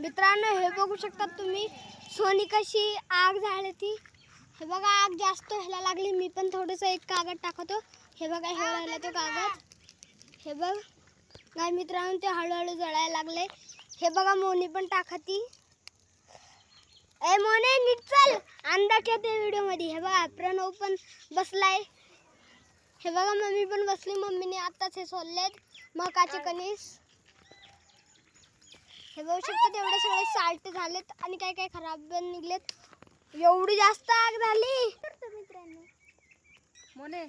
मित्रांनो हे बघू शकता तुम्ही सोनी कशी आग झाली ती. हे बघा आग जास्त व्हायला लागली. मी पण थोडंसं एक कागद टाकतो. हे बघा हे राहिला तो कागद. हे बघ. नाही मित्रांनो ते हळूहळू जळायला लागले. हे बघा मोनी पण टाकती. ए मोने नीट चल. अंदाज येते व्हिडिओमध्ये हे बघा प्रणव पण बसलाय. हे बघा मम्मी पण बसली. मम्मीने आताच हे सोडलेत. मकाचे कणीस. हे बघू तेवढे सगळे साल्ट झालेत आणि काय काय खराब पण निघलेत. एवढी जास्त आग झाली. मित्रांनो मोने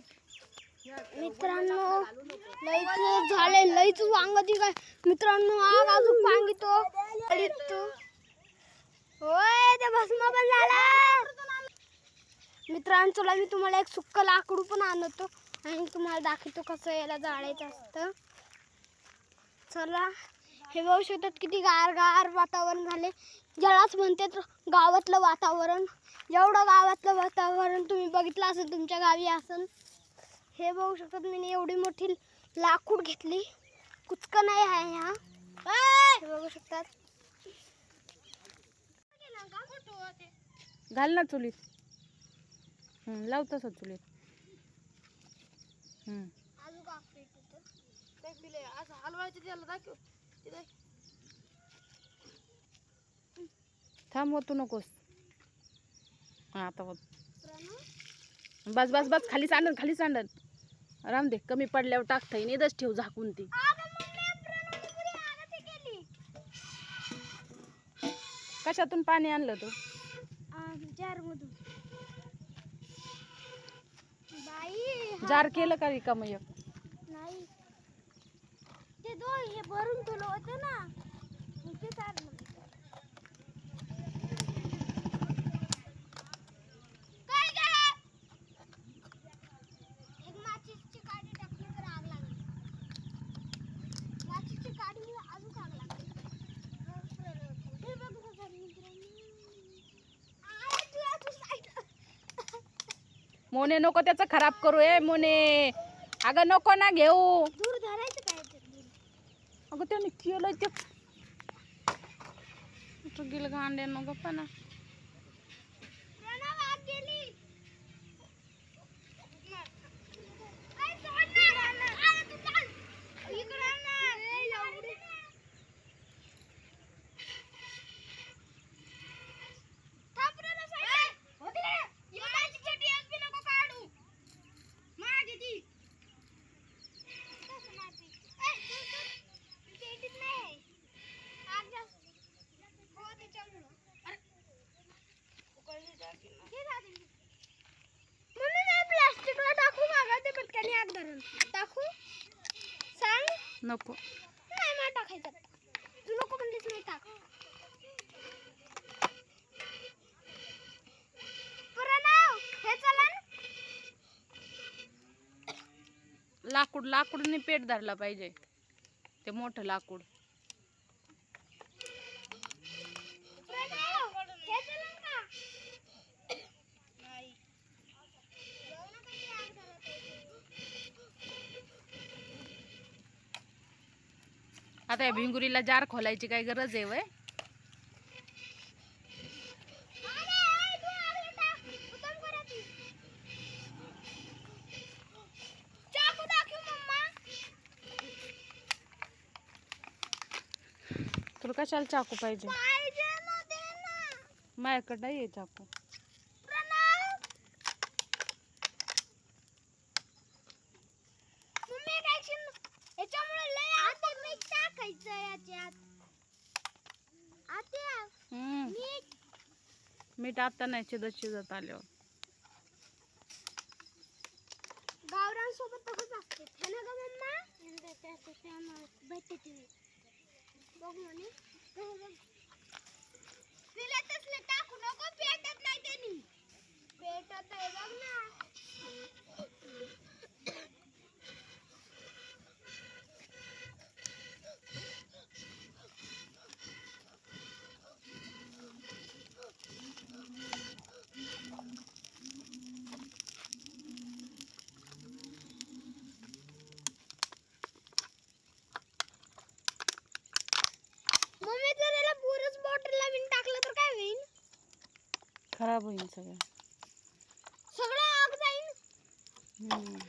मित्रांनो लईच झाले लईच वांग ती काय मित्रांनो आग अजून पांगितो आणि तो होय ते भस्म पण झाला. मित्रांनो चला मी तुम्हाला एक सुक्क लाकडू पण आणतो आणि तुम्हाला दाखवतो कसं याला जाळायचं असतं. चला. हे बघू शकतात किती गार गार वातावरण झाले. ज्यालाच म्हणतात गावातलं वातावरण. जेवढं गावातलं वातावरण तुम्ही बघितलं असेल तुमच्या गावी असेल हे बघू शकतात मी एवढी मोठी लाकूड घेतली. कुचक नाही आहे हा. हे बघू शकतात. घाल ना चुलीत. लाव तसं चुलीत. हं. थांब होतू नकोस. हा आता होत बस बस बस खाली सांडन खाली सांडन राम दे कमी पडल्यावर टाकता येईन इथंच ठेव झाकून ती. कशातून पाणी आणलं तू? जार मधून बाई जार केलं का रिकामं एक? नाही. ते हे भरून तुला होतं ना. मग ते हे. मोने नको त्याचं खराब करू. ए मोने. अगं नको ना घेऊ. दूर दूर? अगं त्याने केलं ते कुठं गेलं गांड्या नको पण प्रणव आग गेली. ऐ, सोड ना. अरे, तू चाल. इकडं आण ना. एवढी. थांब प्रणव, side ला. एवढ्याची चटी एक बी नको काढू. मागे ती. तसं नाही ती. ऐ, तू- तू- पेटीत नाही. आग जास्त. हो, त्याच्यामुळं. अरे. हे राहते मी. मम्मी प्लास्टिकला टाकू मागा ते पटकन आग धरून. टाकू सांग. नको. नाही मला टाकायचं. तू नको म्हणलीस नाही टाक. प्रणव हे चलन लाकूड लाकूडने पेट धरला पाहिजे. ते मोठं लाकूड प्रणव हे चलन का नाही जाऊ नका ती आग धरत आहे. आता या भिंगुरीला जार खोलायची काय गरज आहे वय. तुला कशाला चाकू पाहिजे? माझ्याकडं नाही आहे चाकू प्रणव मम्मी काय शिन याच्यामुळे लय आते मीठ टाकायचं याच्यात आत्या हम्म. मीठ मीठ आता नाही शिजत शिजत आल्यावर. गावरांसोबत तसंच असते. है ना ग मम्मा? बघ म्हणे. तिला तसलं टाकू नको पेटत नाही त्यांनी. पेटत आहे बघ ना. खराब होईल सगळं. सगळं आग जाईल. म्हणून